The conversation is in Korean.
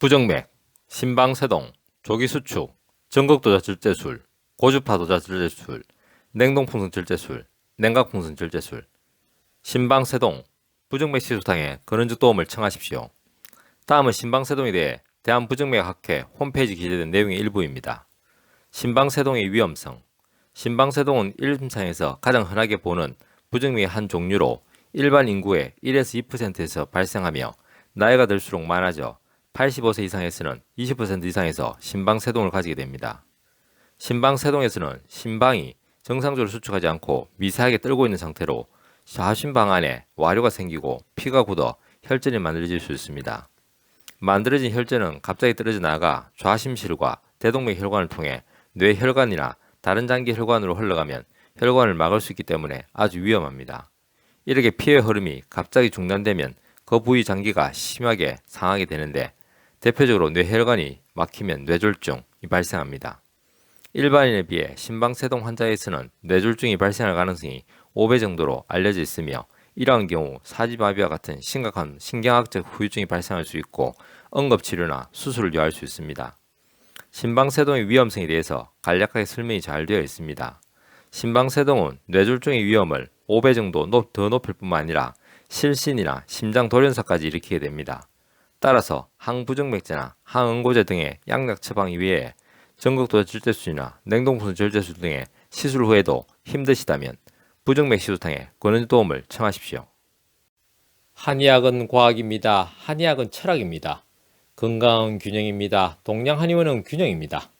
부정맥, 심방세동, 조기수축, 전극도자 절제술, 고주파도자 절제술, 냉동풍선 절제술, 냉각풍선 절제술, 심방세동, 부정맥 시술탕에 근원적 도움을 청하십시오. 다음은 심방세동에 대해 대한부정맥학회 홈페이지 기재된 내용의 일부입니다. 심방세동의 위험성 심방세동은 일림상에서 가장 흔하게 보는 부정맥의 한 종류로 일반 인구의 1에서 2%에서 발생하며 나이가 들수록 많아져 85세 이상에서는 20% 이상에서 심방세동을 가지게 됩니다. 심방세동에서는 심방이 정상적으로 수축하지 않고 미세하게 떨고 있는 상태로 좌심방 안에 와류가 생기고 피가 굳어 혈전이 만들어질 수 있습니다. 만들어진 혈전은 갑자기 떨어져 나가 좌심실과 대동맥 혈관을 통해 뇌 혈관이나 다른 장기 혈관으로 흘러가면 혈관을 막을 수 있기 때문에 아주 위험합니다. 이렇게 피의 흐름이 갑자기 중단되면 그 부위 장기가 심하게 상하게 되는데 대표적으로 뇌혈관이 막히면 뇌졸중이 발생합니다. 일반인에 비해 심방세동 환자에서는 뇌졸중이 발생할 가능성이 5배 정도로 알려져 있으며 이러한 경우 사지마비와 같은 심각한 신경학적 후유증이 발생할 수 있고 응급치료나 수술을 요할 수 있습니다. 심방세동의 위험성에 대해서 간략하게 설명이 잘 되어 있습니다. 심방세동은 뇌졸중의 위험을 5배 정도 높- 더 높일 뿐만 아니라 실신이나 심장 돌연사까지 일으키게 됩니다. 따라서 항부정맥제나 항응고제 등의 약약 처방 이외에 전극도자 절제술이나 냉동fun선 절제술 등의 시술 후에도 힘드시다면 부정맥 시술탕에 권한 도움을 청하십시오. 한의학은 과학입니다. 한의학은 철학입니다. 건강은 균형입니다. 동양 한의원은 균형입니다.